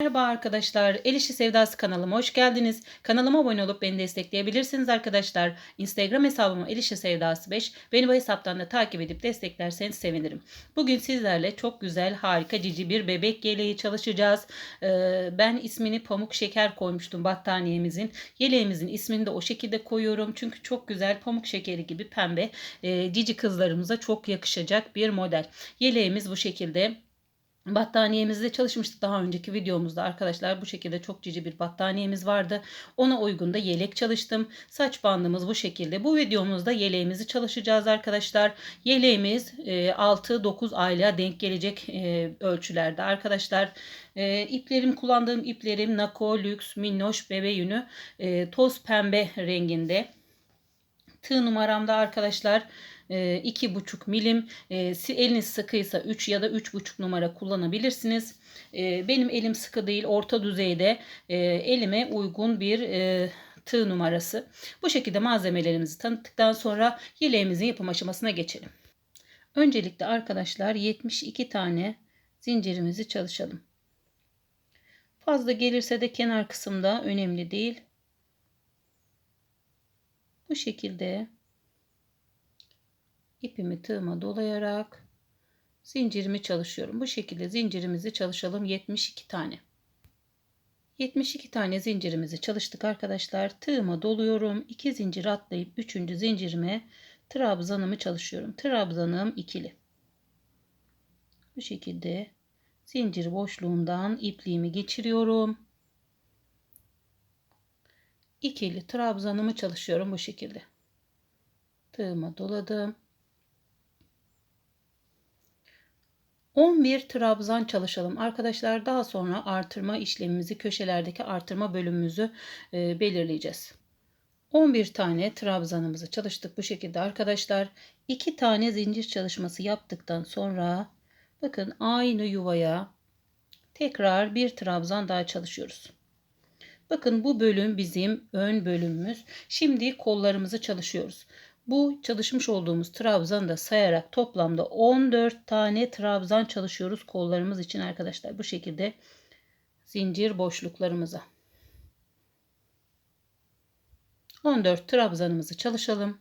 Merhaba arkadaşlar. El İşi Sevdası kanalıma hoş geldiniz. Kanalıma abone olup beni destekleyebilirsiniz arkadaşlar. Instagram hesabım El İşi Sevdası 5. Beni bu hesaptan da takip edip desteklerseniz sevinirim. Bugün sizlerle çok güzel, harika, cici bir bebek yeleği çalışacağız. Ee, ben ismini pamuk şeker koymuştum battaniyemizin. Yeleğimizin ismini de o şekilde koyuyorum. Çünkü çok güzel pamuk şekeri gibi pembe e, cici kızlarımıza çok yakışacak bir model. Yeleğimiz bu şekilde. Battaniyemizde çalışmıştık daha önceki videomuzda arkadaşlar. Bu şekilde çok cici bir battaniyemiz vardı. Ona uygun da yelek çalıştım. Saç bandımız bu şekilde. Bu videomuzda yeleğimizi çalışacağız arkadaşlar. Yeleğimiz 6-9 aylığa denk gelecek e, ölçülerde arkadaşlar. E, iplerim kullandığım iplerim Nako Lux Minnoş Bebe Yünü e, toz pembe renginde. Tığ numaramda arkadaşlar 2,5 e, milim. E, eliniz sıkıysa 3 ya da 3,5 numara kullanabilirsiniz. E, benim elim sıkı değil orta düzeyde elime uygun bir tığ numarası. Bu şekilde malzemelerimizi tanıttıktan sonra yeleğimizin yapım aşamasına geçelim. Öncelikle arkadaşlar 72 tane zincirimizi çalışalım. Fazla gelirse de kenar kısımda önemli değil. Bu şekilde ipimi tığıma dolayarak zincirimi çalışıyorum. Bu şekilde zincirimizi çalışalım 72 tane. 72 tane zincirimizi çalıştık arkadaşlar. Tığıma doluyorum. 2 zincir atlayıp 3. zincirime trabzanımı çalışıyorum. Trabzanım ikili. Bu şekilde zincir boşluğundan ipliğimi geçiriyorum. İkili trabzanımı çalışıyorum bu şekilde. Tığıma doladım. 11 trabzan çalışalım. Arkadaşlar daha sonra artırma işlemimizi köşelerdeki artırma bölümümüzü e, belirleyeceğiz. 11 tane trabzanımızı çalıştık bu şekilde arkadaşlar. 2 tane zincir çalışması yaptıktan sonra bakın aynı yuvaya tekrar bir trabzan daha çalışıyoruz. Bakın bu bölüm bizim ön bölümümüz. Şimdi kollarımızı çalışıyoruz. Bu çalışmış olduğumuz trabzanı da sayarak toplamda 14 tane trabzan çalışıyoruz kollarımız için arkadaşlar. Bu şekilde zincir boşluklarımıza. 14 trabzanımızı çalışalım.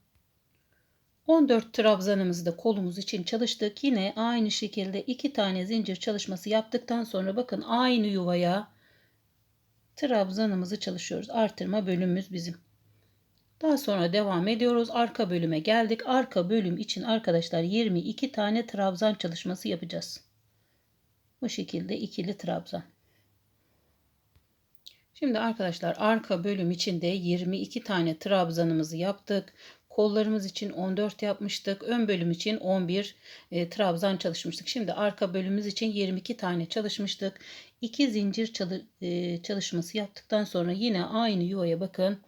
14 trabzanımızı da kolumuz için çalıştık. Yine aynı şekilde 2 tane zincir çalışması yaptıktan sonra bakın aynı yuvaya trabzanımızı çalışıyoruz. Artırma bölümümüz bizim. Daha sonra devam ediyoruz. Arka bölüme geldik. Arka bölüm için arkadaşlar 22 tane trabzan çalışması yapacağız. Bu şekilde ikili trabzan. Şimdi arkadaşlar arka bölüm için de 22 tane trabzanımızı yaptık. Kollarımız için 14 yapmıştık. Ön bölüm için 11 e, trabzan çalışmıştık. Şimdi arka bölümümüz için 22 tane çalışmıştık. 2 zincir çalı, e, çalışması yaptıktan sonra yine aynı yuvaya bakın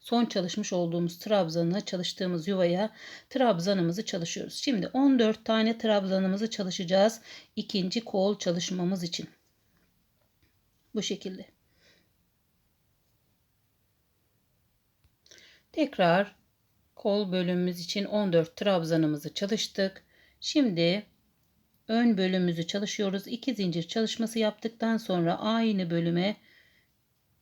son çalışmış olduğumuz trabzanı çalıştığımız yuvaya trabzanımızı çalışıyoruz. Şimdi 14 tane trabzanımızı çalışacağız. ikinci kol çalışmamız için. Bu şekilde. Tekrar kol bölümümüz için 14 trabzanımızı çalıştık. Şimdi ön bölümümüzü çalışıyoruz. 2 zincir çalışması yaptıktan sonra aynı bölüme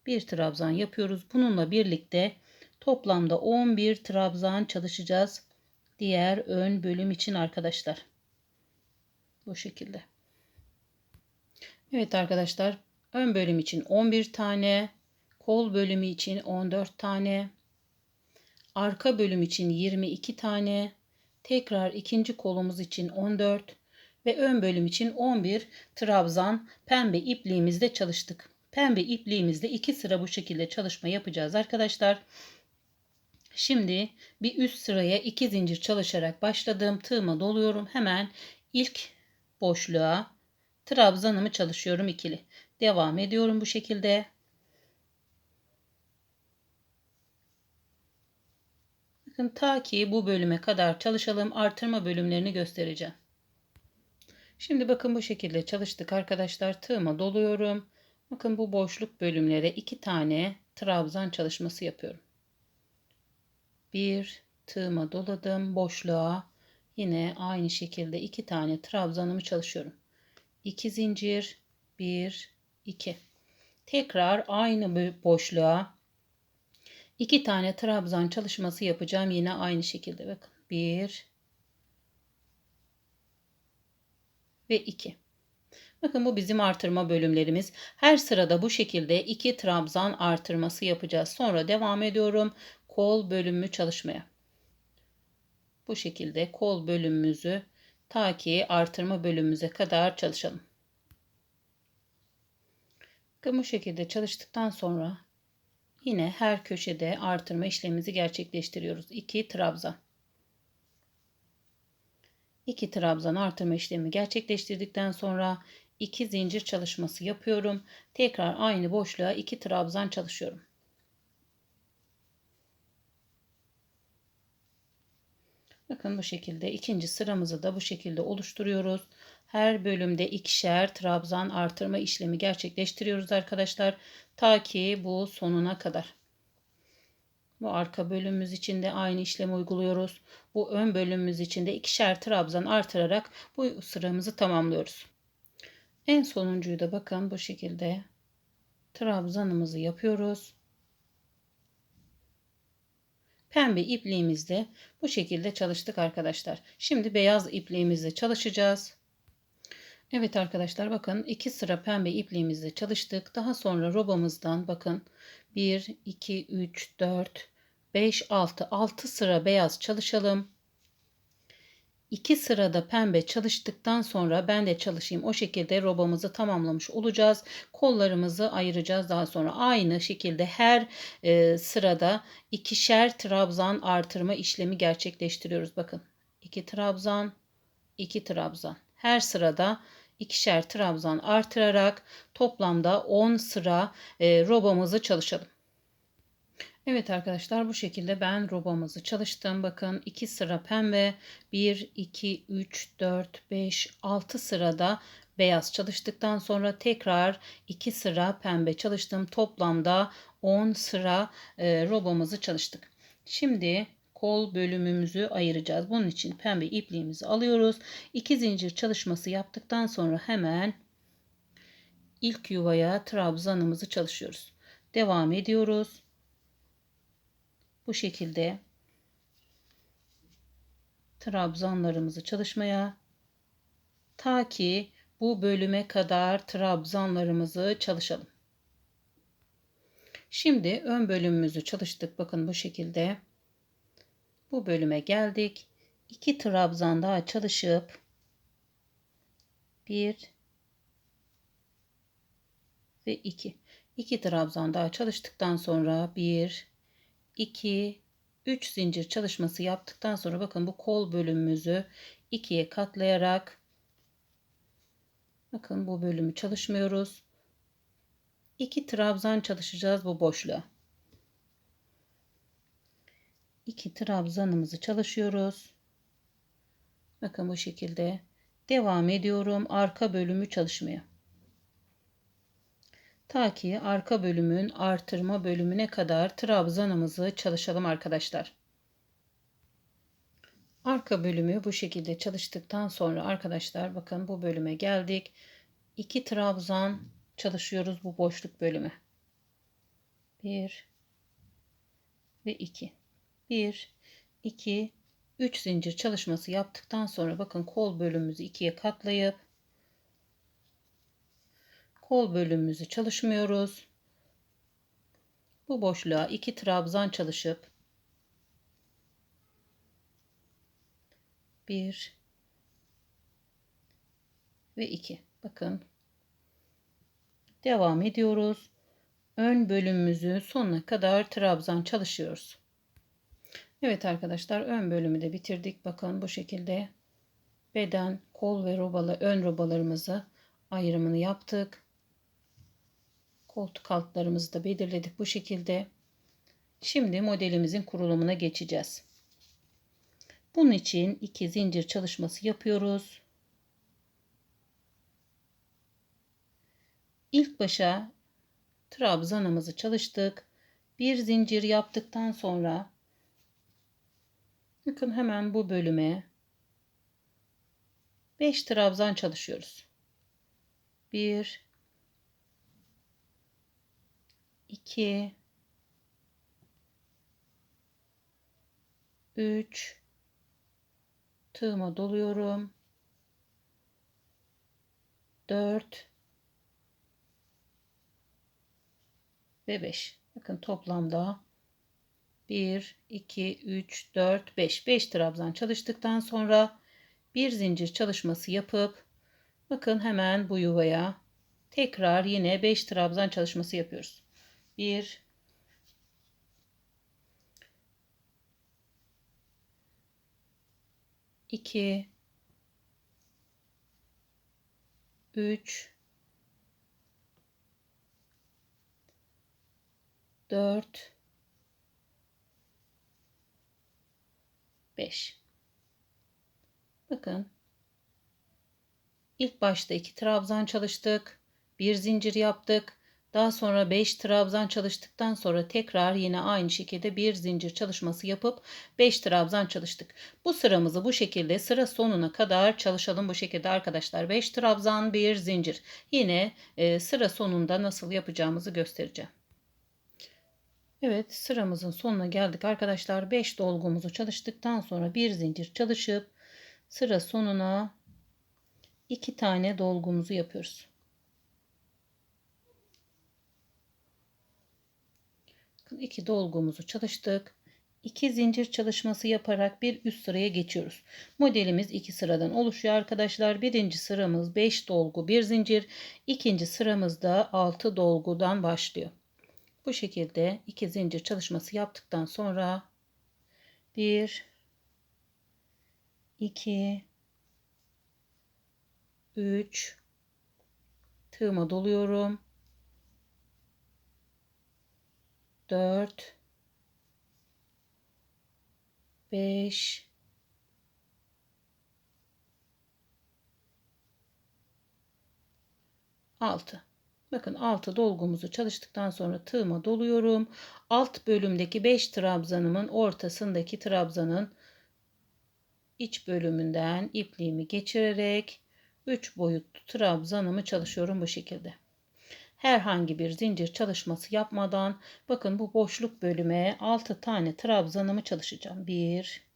bir trabzan yapıyoruz. Bununla birlikte Toplamda 11 trabzan çalışacağız. Diğer ön bölüm için arkadaşlar. Bu şekilde. Evet arkadaşlar. Ön bölüm için 11 tane. Kol bölümü için 14 tane. Arka bölüm için 22 tane. Tekrar ikinci kolumuz için 14 ve ön bölüm için 11 trabzan pembe ipliğimizde çalıştık. Pembe ipliğimizde iki sıra bu şekilde çalışma yapacağız arkadaşlar. Şimdi bir üst sıraya iki zincir çalışarak başladığım tığıma doluyorum. Hemen ilk boşluğa trabzanımı çalışıyorum ikili. Devam ediyorum bu şekilde. Bakın ta ki bu bölüme kadar çalışalım. Artırma bölümlerini göstereceğim. Şimdi bakın bu şekilde çalıştık arkadaşlar. Tığıma doluyorum. Bakın bu boşluk bölümlere iki tane trabzan çalışması yapıyorum bir tığıma doladım boşluğa. Yine aynı şekilde iki tane trabzanımı çalışıyorum. 2 zincir 1 2 tekrar aynı boşluğa iki tane trabzan çalışması yapacağım yine aynı şekilde. Bakın 1 ve 2 Bakın bu bizim artırma bölümlerimiz. Her sırada bu şekilde iki trabzan artırması yapacağız. Sonra devam ediyorum kol bölümü çalışmaya. Bu şekilde kol bölümümüzü ta ki artırma bölümümüze kadar çalışalım. Bu şekilde çalıştıktan sonra yine her köşede artırma işlemimizi gerçekleştiriyoruz. 2 trabzan. 2 trabzan artırma işlemi gerçekleştirdikten sonra 2 zincir çalışması yapıyorum. Tekrar aynı boşluğa 2 trabzan çalışıyorum. Bakın bu şekilde ikinci sıramızı da bu şekilde oluşturuyoruz. Her bölümde ikişer trabzan artırma işlemi gerçekleştiriyoruz arkadaşlar. Ta ki bu sonuna kadar. Bu arka bölümümüz için de aynı işlemi uyguluyoruz. Bu ön bölümümüz için de ikişer trabzan artırarak bu sıramızı tamamlıyoruz. En sonuncuyu da bakın bu şekilde trabzanımızı yapıyoruz. Pembe ipliğimizle bu şekilde çalıştık arkadaşlar. Şimdi beyaz ipliğimizle çalışacağız. Evet arkadaşlar bakın iki sıra pembe ipliğimizle çalıştık. Daha sonra robamızdan bakın 1, 2, 3, 4, 5, 6, 6 sıra beyaz çalışalım. 2 sırada pembe çalıştıktan sonra ben de çalışayım. O şekilde robamızı tamamlamış olacağız. Kollarımızı ayıracağız daha sonra. Aynı şekilde her e, sırada ikişer trabzan artırma işlemi gerçekleştiriyoruz. Bakın 2 trabzan, 2 trabzan. Her sırada ikişer trabzan artırarak toplamda 10 sıra e, robamızı çalışalım. Evet arkadaşlar bu şekilde ben robamızı çalıştım. Bakın 2 sıra pembe, 1, 2, 3, 4, 5, 6 sırada beyaz çalıştıktan sonra tekrar 2 sıra pembe çalıştım. Toplamda 10 sıra e, robamızı çalıştık. Şimdi kol bölümümüzü ayıracağız. Bunun için pembe ipliğimizi alıyoruz. 2 zincir çalışması yaptıktan sonra hemen ilk yuvaya trabzanımızı çalışıyoruz. Devam ediyoruz bu şekilde trabzanlarımızı çalışmaya ta ki bu bölüme kadar trabzanlarımızı çalışalım. Şimdi ön bölümümüzü çalıştık. Bakın bu şekilde. Bu bölüme geldik. 2 trabzan daha çalışıp 1 ve 2. 2 trabzan daha çalıştıktan sonra 1 2 3 zincir çalışması yaptıktan sonra bakın bu kol bölümümüzü ikiye katlayarak bakın bu bölümü çalışmıyoruz. 2 trabzan çalışacağız bu boşluğa. 2 trabzanımızı çalışıyoruz. Bakın bu şekilde devam ediyorum arka bölümü çalışmaya. Ta ki arka bölümün artırma bölümüne kadar trabzanımızı çalışalım arkadaşlar. Arka bölümü bu şekilde çalıştıktan sonra arkadaşlar bakın bu bölüme geldik. 2 trabzan çalışıyoruz bu boşluk bölümü. 1 ve 2. 1 2 3 zincir çalışması yaptıktan sonra bakın kol bölümümüzü ikiye katlayıp kol bölümümüzü çalışmıyoruz. Bu boşluğa iki trabzan çalışıp bir ve iki. Bakın devam ediyoruz. Ön bölümümüzü sonuna kadar trabzan çalışıyoruz. Evet arkadaşlar ön bölümü de bitirdik. Bakın bu şekilde beden, kol ve robalı ön robalarımızı ayrımını yaptık. Koltuk altlarımızı da belirledik bu şekilde. Şimdi modelimizin kurulumuna geçeceğiz. Bunun için iki zincir çalışması yapıyoruz. İlk başa trabzanımızı çalıştık. Bir zincir yaptıktan sonra bakın hemen bu bölüme 5 trabzan çalışıyoruz. 1 2 3 tığıma doluyorum. 4 ve 5 bakın toplamda 1 2 3 4 5 5 trabzan çalıştıktan sonra bir zincir çalışması yapıp bakın hemen bu yuvaya tekrar yine 5 trabzan çalışması yapıyoruz 1 2 3 4 5 Bakın. İlk başta iki trabzan çalıştık. Bir zincir yaptık. Daha sonra 5 trabzan çalıştıktan sonra tekrar yine aynı şekilde bir zincir çalışması yapıp 5 trabzan çalıştık. Bu sıramızı bu şekilde sıra sonuna kadar çalışalım bu şekilde arkadaşlar. 5 trabzan bir zincir. Yine e, sıra sonunda nasıl yapacağımızı göstereceğim. Evet sıramızın sonuna geldik arkadaşlar. 5 dolgumuzu çalıştıktan sonra bir zincir çalışıp sıra sonuna 2 tane dolgumuzu yapıyoruz. İki dolgumuzu çalıştık. 2 zincir çalışması yaparak bir üst sıraya geçiyoruz. Modelimiz iki sıradan oluşuyor arkadaşlar. Birinci sıramız 5 dolgu bir zincir. ikinci sıramızda 6 dolgudan başlıyor. Bu şekilde iki zincir çalışması yaptıktan sonra 1 2 3 tığıma doluyorum. 4 5 6 Bakın 6 dolgumuzu çalıştıktan sonra tığıma doluyorum. Alt bölümdeki 5 trabzanımın ortasındaki trabzanın iç bölümünden ipliğimi geçirerek 3 boyutlu trabzanımı çalışıyorum bu şekilde herhangi bir zincir çalışması yapmadan bakın bu boşluk bölüme 6 tane trabzanımı çalışacağım. 1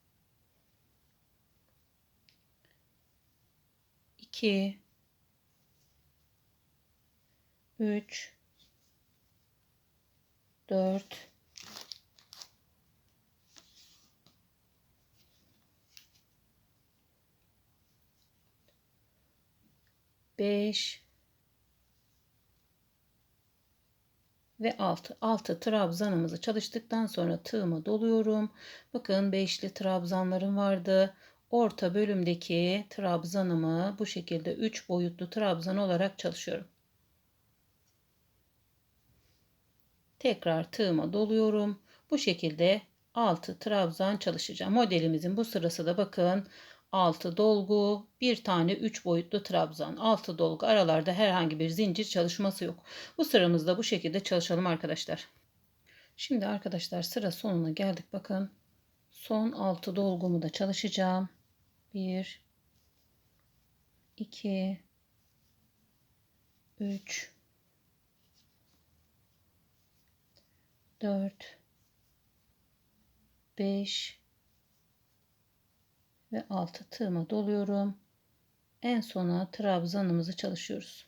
2 3 4 5 ve 6. 6 trabzanımızı çalıştıktan sonra tığımı doluyorum. Bakın beşli trabzanlarım vardı. Orta bölümdeki trabzanımı bu şekilde 3 boyutlu trabzan olarak çalışıyorum. Tekrar tığıma doluyorum. Bu şekilde 6 trabzan çalışacağım. Modelimizin bu sırası da bakın 6 dolgu, bir tane 3 boyutlu trabzan. 6 dolgu aralarda herhangi bir zincir çalışması yok. Bu sıramızda bu şekilde çalışalım arkadaşlar. Şimdi arkadaşlar sıra sonuna geldik. Bakın son 6 dolgumu da çalışacağım. 1 2 3 4 5 ve altı tığıma doluyorum. En sona trabzanımızı çalışıyoruz.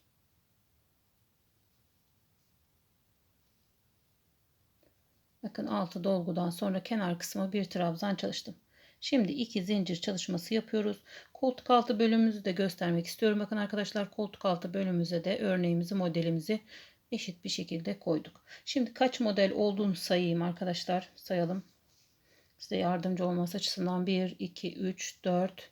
Bakın altı dolgudan sonra kenar kısmı bir trabzan çalıştım. Şimdi iki zincir çalışması yapıyoruz. Koltuk altı bölümümüzü de göstermek istiyorum. Bakın arkadaşlar koltuk altı bölümümüze de örneğimizi modelimizi eşit bir şekilde koyduk. Şimdi kaç model olduğunu sayayım arkadaşlar. Sayalım size yardımcı olması açısından 1, 2, 3, 4,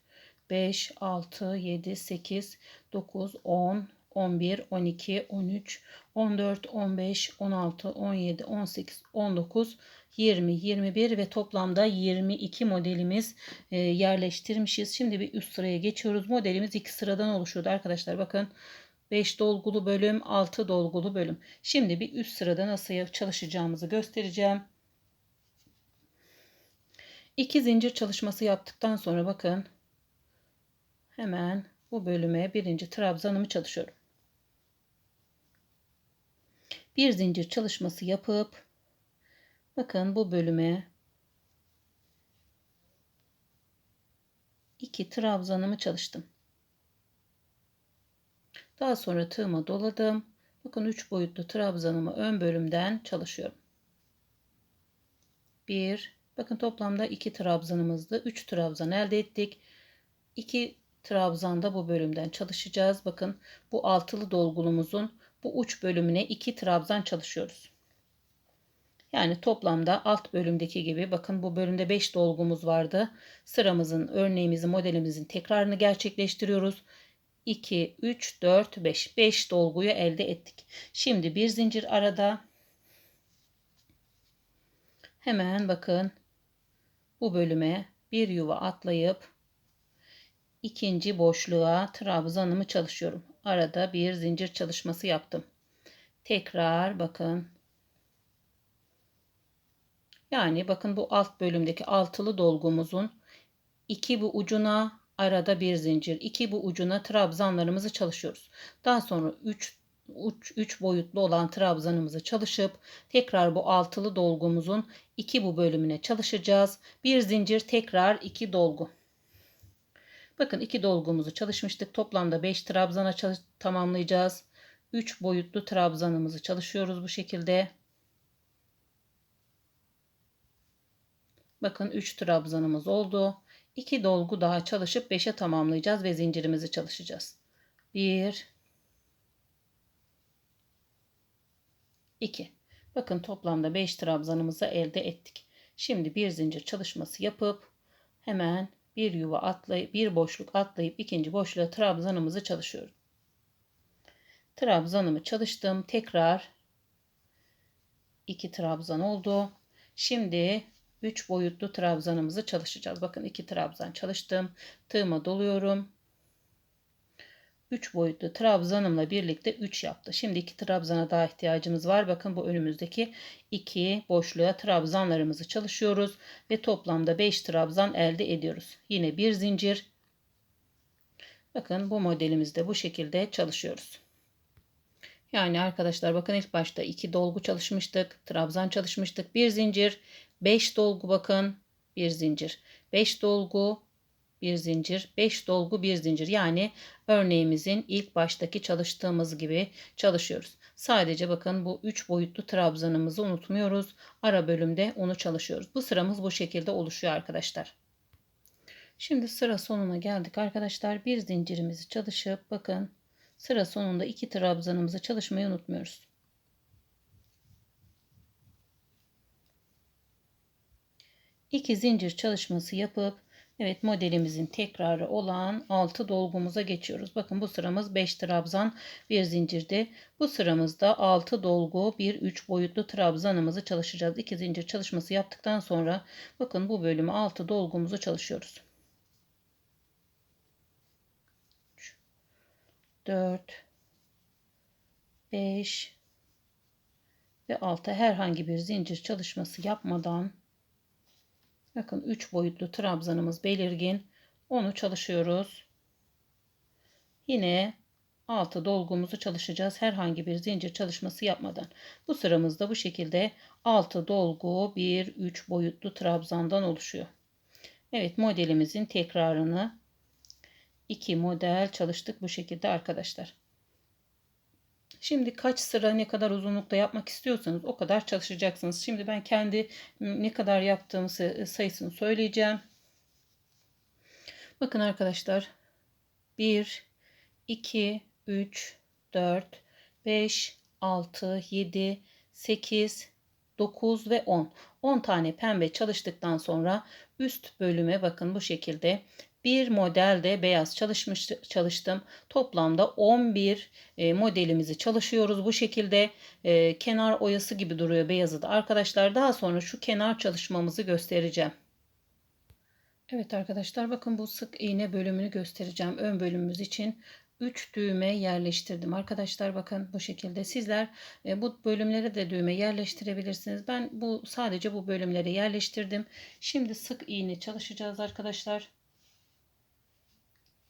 5, 6, 7, 8, 9, 10, 11, 12, 13, 14, 15, 16, 17, 18, 19, 20, 21 ve toplamda 22 modelimiz e, yerleştirmişiz. Şimdi bir üst sıraya geçiyoruz. Modelimiz iki sıradan oluşuyordu arkadaşlar. Bakın 5 dolgulu bölüm, 6 dolgulu bölüm. Şimdi bir üst sırada nasıl çalışacağımızı göstereceğim. 2 zincir çalışması yaptıktan sonra bakın hemen bu bölüme birinci trabzanımı çalışıyorum. bir zincir çalışması yapıp bakın bu bölüme iki trabzanımı çalıştım. Daha sonra tığıma doladım. Bakın 3 boyutlu trabzanımı ön bölümden çalışıyorum. 1 Bakın toplamda 2 trabzanımızdı. 3 trabzan elde ettik. 2 trabzan da bu bölümden çalışacağız. Bakın bu altılı dolgulumuzun bu uç bölümüne 2 trabzan çalışıyoruz. Yani toplamda alt bölümdeki gibi bakın bu bölümde 5 dolgumuz vardı. Sıramızın, örneğimizin, modelimizin tekrarını gerçekleştiriyoruz. 2, 3, 4, 5. 5 dolguyu elde ettik. Şimdi bir zincir arada hemen bakın bu bölüme bir yuva atlayıp ikinci boşluğa trabzanımı çalışıyorum. Arada bir zincir çalışması yaptım. Tekrar bakın. Yani bakın bu alt bölümdeki altılı dolgumuzun iki bu ucuna arada bir zincir, iki bu ucuna trabzanlarımızı çalışıyoruz. Daha sonra 3 3, 3 boyutlu olan trabzanımızı çalışıp tekrar bu altılı dolgumuzun iki bu bölümüne çalışacağız. Bir zincir tekrar iki dolgu. Bakın iki dolgumuzu çalışmıştık. Toplamda 5 trabzana tamamlayacağız. 3 boyutlu trabzanımızı çalışıyoruz bu şekilde. Bakın 3 trabzanımız oldu. 2 dolgu daha çalışıp 5'e tamamlayacağız ve zincirimizi çalışacağız. 1 2 Bakın toplamda 5 trabzanımızı elde ettik. Şimdi bir zincir çalışması yapıp hemen bir yuva atlayıp bir boşluk atlayıp ikinci boşluğa trabzanımızı çalışıyorum. Trabzanımı çalıştım. Tekrar 2 trabzan oldu. Şimdi 3 boyutlu trabzanımızı çalışacağız. Bakın 2 trabzan çalıştım. Tığıma doluyorum. 3 boyutlu trabzanımla birlikte 3 yaptı. Şimdi 2 trabzana daha ihtiyacımız var. Bakın bu önümüzdeki 2 boşluğa trabzanlarımızı çalışıyoruz ve toplamda 5 trabzan elde ediyoruz. Yine bir zincir. Bakın bu modelimizde bu şekilde çalışıyoruz. Yani arkadaşlar bakın ilk başta 2 dolgu çalışmıştık. Trabzan çalışmıştık. Bir zincir. 5 dolgu bakın. Bir zincir. 5 dolgu bir zincir, 5 dolgu bir zincir. Yani örneğimizin ilk baştaki çalıştığımız gibi çalışıyoruz. Sadece bakın bu 3 boyutlu trabzanımızı unutmuyoruz. Ara bölümde onu çalışıyoruz. Bu sıramız bu şekilde oluşuyor arkadaşlar. Şimdi sıra sonuna geldik arkadaşlar. Bir zincirimizi çalışıp bakın sıra sonunda iki trabzanımızı çalışmayı unutmuyoruz. İki zincir çalışması yapıp Evet modelimizin tekrarı olan 6 dolgumuza geçiyoruz. Bakın bu sıramız 5 trabzan bir zincirdi. Bu sıramızda 6 dolgu bir 3 boyutlu trabzanımızı çalışacağız. 2 zincir çalışması yaptıktan sonra bakın bu bölümü 6 dolgumuzu çalışıyoruz. 3, 4 5 ve 6 herhangi bir zincir çalışması yapmadan Bakın 3 boyutlu trabzanımız belirgin. Onu çalışıyoruz. Yine altı dolgumuzu çalışacağız. Herhangi bir zincir çalışması yapmadan. Bu sıramızda bu şekilde 6 dolgu 1 3 boyutlu trabzandan oluşuyor. Evet modelimizin tekrarını iki model çalıştık bu şekilde arkadaşlar. Şimdi kaç sıra ne kadar uzunlukta yapmak istiyorsanız o kadar çalışacaksınız. Şimdi ben kendi ne kadar yaptığım sayısını söyleyeceğim. Bakın arkadaşlar 1, 2, 3, 4, 5, 6, 7, 8, 9 ve 10. 10 tane pembe çalıştıktan sonra üst bölüme bakın bu şekilde bir modelde beyaz çalışmış, çalıştım. Toplamda 11 e, modelimizi çalışıyoruz. Bu şekilde e, kenar oyası gibi duruyor beyazı da. Arkadaşlar daha sonra şu kenar çalışmamızı göstereceğim. Evet arkadaşlar bakın bu sık iğne bölümünü göstereceğim. Ön bölümümüz için 3 düğme yerleştirdim. Arkadaşlar bakın bu şekilde sizler e, bu bölümlere de düğme yerleştirebilirsiniz. Ben bu sadece bu bölümlere yerleştirdim. Şimdi sık iğne çalışacağız arkadaşlar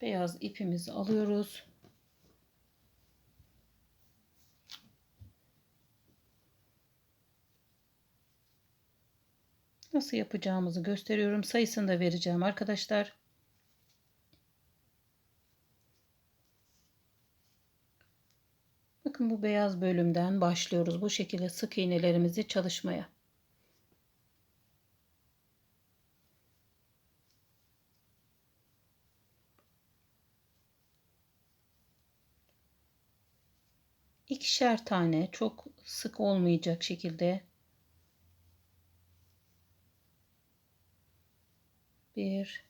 beyaz ipimizi alıyoruz. Nasıl yapacağımızı gösteriyorum. Sayısını da vereceğim arkadaşlar. Bakın bu beyaz bölümden başlıyoruz. Bu şekilde sık iğnelerimizi çalışmaya. İkişer tane çok sık olmayacak şekilde bir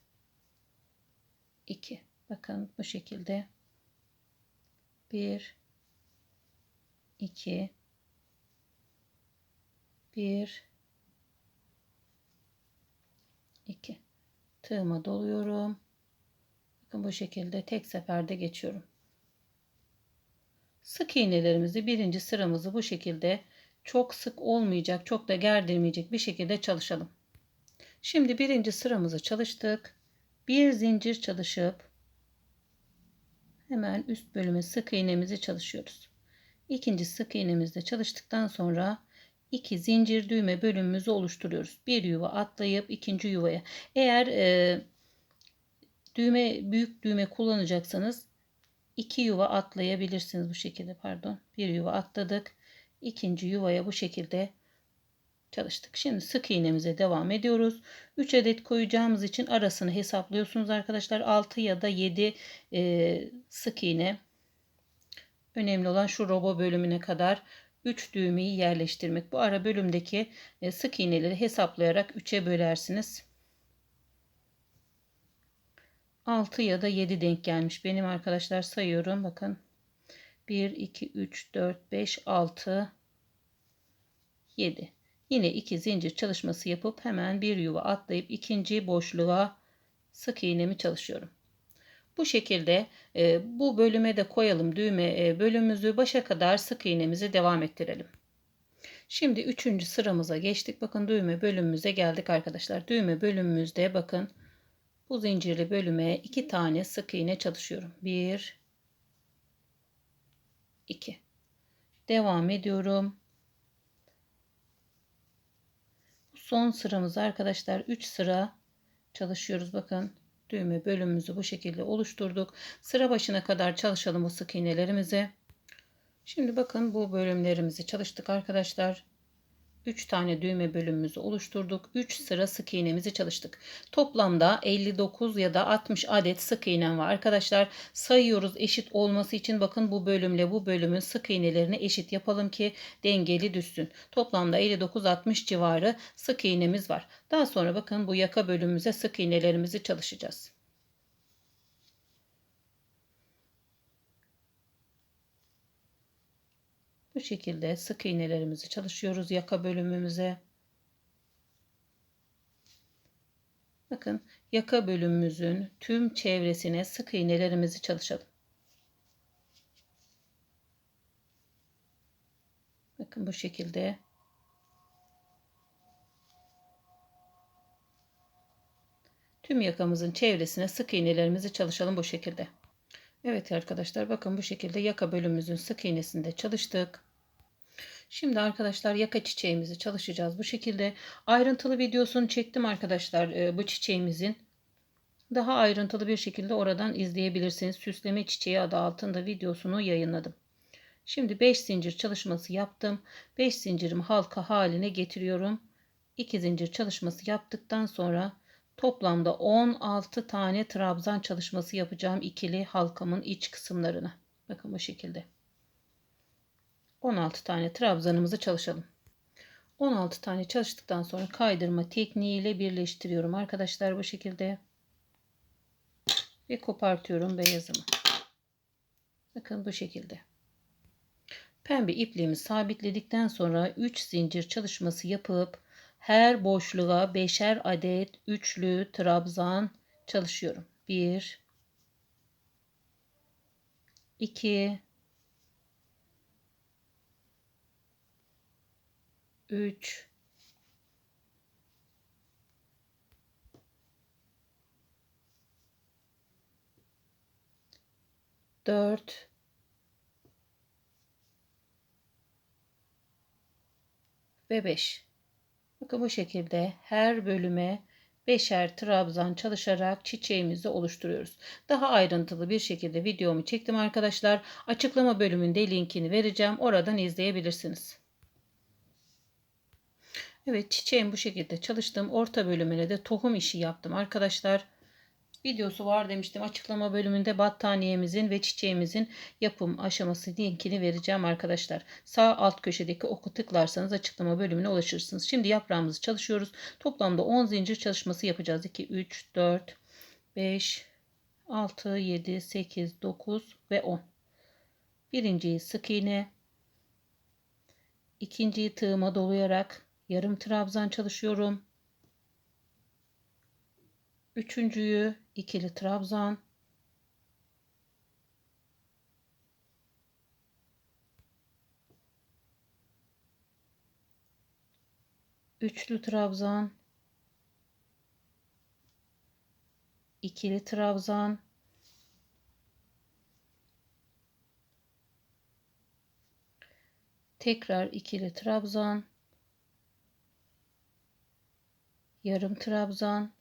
iki. Bakın bu şekilde. Bir iki. Bir iki. Tığıma doluyorum. Bakın bu şekilde tek seferde geçiyorum Sık iğnelerimizi birinci sıramızı bu şekilde çok sık olmayacak, çok da gerdirmeyecek bir şekilde çalışalım. Şimdi birinci sıramızı çalıştık. Bir zincir çalışıp hemen üst bölüme sık iğnemizi çalışıyoruz. İkinci sık iğnemizde çalıştıktan sonra iki zincir düğme bölümümüzü oluşturuyoruz. Bir yuva atlayıp ikinci yuvaya. Eğer e, düğme büyük düğme kullanacaksanız iki yuva atlayabilirsiniz bu şekilde pardon. Bir yuva atladık. İkinci yuvaya bu şekilde çalıştık. Şimdi sık iğnemize devam ediyoruz. 3 adet koyacağımız için arasını hesaplıyorsunuz arkadaşlar. 6 ya da 7 e, sık iğne. Önemli olan şu robo bölümüne kadar 3 düğmeyi yerleştirmek. Bu ara bölümdeki e, sık iğneleri hesaplayarak 3'e bölersiniz. 6 ya da 7 denk gelmiş. Benim arkadaşlar sayıyorum. Bakın. 1, 2, 3, 4, 5, 6, 7. Yine 2 zincir çalışması yapıp hemen bir yuva atlayıp ikinci boşluğa sık iğnemi çalışıyorum. Bu şekilde e, bu bölüme de koyalım düğme e, bölümümüzü başa kadar sık iğnemizi devam ettirelim. Şimdi üçüncü sıramıza geçtik. Bakın düğme bölümümüze geldik arkadaşlar. Düğme bölümümüzde bakın bu zincirli bölüme iki tane sık iğne çalışıyorum. Bir, iki. Devam ediyorum. Son sıramız arkadaşlar 3 sıra çalışıyoruz. Bakın düğme bölümümüzü bu şekilde oluşturduk. Sıra başına kadar çalışalım bu sık iğnelerimizi. Şimdi bakın bu bölümlerimizi çalıştık arkadaşlar. 3 tane düğme bölümümüzü oluşturduk. 3 sıra sık iğnemizi çalıştık. Toplamda 59 ya da 60 adet sık iğnem var. Arkadaşlar sayıyoruz eşit olması için bakın bu bölümle bu bölümün sık iğnelerini eşit yapalım ki dengeli düşsün. Toplamda 59-60 civarı sık iğnemiz var. Daha sonra bakın bu yaka bölümümüze sık iğnelerimizi çalışacağız. Bu şekilde sık iğnelerimizi çalışıyoruz yaka bölümümüze. Bakın yaka bölümümüzün tüm çevresine sık iğnelerimizi çalışalım. Bakın bu şekilde tüm yakamızın çevresine sık iğnelerimizi çalışalım bu şekilde. Evet arkadaşlar bakın bu şekilde yaka bölümümüzün sık iğnesinde çalıştık. Şimdi arkadaşlar yaka çiçeğimizi çalışacağız. Bu şekilde ayrıntılı videosunu çektim arkadaşlar e, bu çiçeğimizin. Daha ayrıntılı bir şekilde oradan izleyebilirsiniz. Süsleme çiçeği adı altında videosunu yayınladım. Şimdi 5 zincir çalışması yaptım. 5 zincirimi halka haline getiriyorum. 2 zincir çalışması yaptıktan sonra toplamda 16 tane trabzan çalışması yapacağım ikili halkamın iç kısımlarına. Bakın bu şekilde. 16 tane trabzanımızı çalışalım. 16 tane çalıştıktan sonra kaydırma tekniğiyle birleştiriyorum arkadaşlar bu şekilde. Ve kopartıyorum beyazımı. Bakın bu şekilde. Pembe ipliğimi sabitledikten sonra 3 zincir çalışması yapıp her boşluğa beşer adet üçlü trabzan çalışıyorum. 1 2 3 4 ve 5 Bakın bu şekilde her bölüme beşer trabzan çalışarak çiçeğimizi oluşturuyoruz. Daha ayrıntılı bir şekilde videomu çektim arkadaşlar. Açıklama bölümünde linkini vereceğim. Oradan izleyebilirsiniz. Evet çiçeğim bu şekilde çalıştım. Orta bölümüne de tohum işi yaptım arkadaşlar. Videosu var demiştim. Açıklama bölümünde battaniyemizin ve çiçeğimizin yapım aşaması linkini vereceğim arkadaşlar. Sağ alt köşedeki oku tıklarsanız açıklama bölümüne ulaşırsınız. Şimdi yaprağımızı çalışıyoruz. Toplamda 10 zincir çalışması yapacağız. 2, 3, 4, 5, 6, 7, 8, 9 ve 10. Birinciyi sık iğne. ikinciyi tığıma dolayarak yarım trabzan çalışıyorum. Üçüncüyü ikili trabzan. Üçlü trabzan. ikili trabzan. Tekrar ikili trabzan. Yarım trabzan.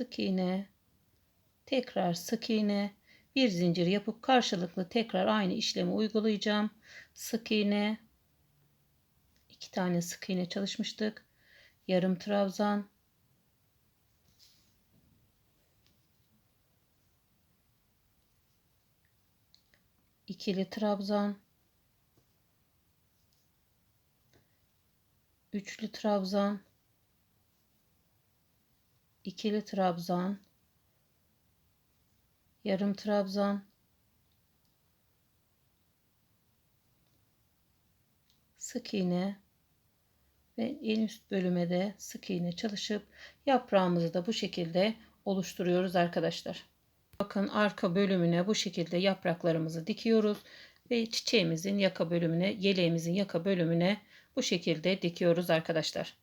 Sık iğne, tekrar sık iğne, bir zincir yapıp karşılıklı tekrar aynı işlemi uygulayacağım. Sık iğne, iki tane sık iğne çalışmıştık. Yarım trabzan, ikili trabzan, üçlü trabzan, ikili trabzan, yarım trabzan, sık iğne ve en üst bölüme de sık iğne çalışıp yaprağımızı da bu şekilde oluşturuyoruz arkadaşlar. Bakın arka bölümüne bu şekilde yapraklarımızı dikiyoruz ve çiçeğimizin yaka bölümüne, yeleğimizin yaka bölümüne bu şekilde dikiyoruz arkadaşlar.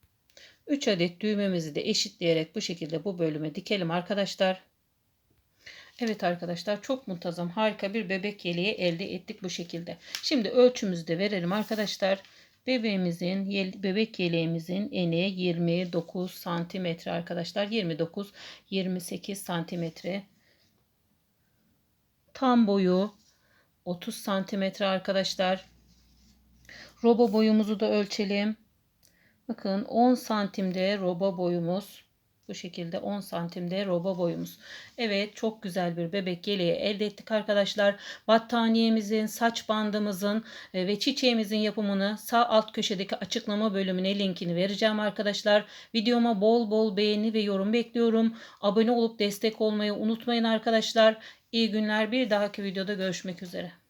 3 adet düğmemizi de eşitleyerek bu şekilde bu bölüme dikelim arkadaşlar. Evet arkadaşlar çok muntazam harika bir bebek yeleği elde ettik bu şekilde. Şimdi ölçümüzü de verelim arkadaşlar. Bebeğimizin bebek yeleğimizin eni 29 santimetre arkadaşlar. 29 28 santimetre. Tam boyu 30 santimetre arkadaşlar. Robo boyumuzu da ölçelim. Bakın 10 santimde roba boyumuz. Bu şekilde 10 santimde roba boyumuz. Evet çok güzel bir bebek yeleği elde ettik arkadaşlar. Battaniyemizin, saç bandımızın e, ve çiçeğimizin yapımını sağ alt köşedeki açıklama bölümüne linkini vereceğim arkadaşlar. Videoma bol bol beğeni ve yorum bekliyorum. Abone olup destek olmayı unutmayın arkadaşlar. İyi günler bir dahaki videoda görüşmek üzere.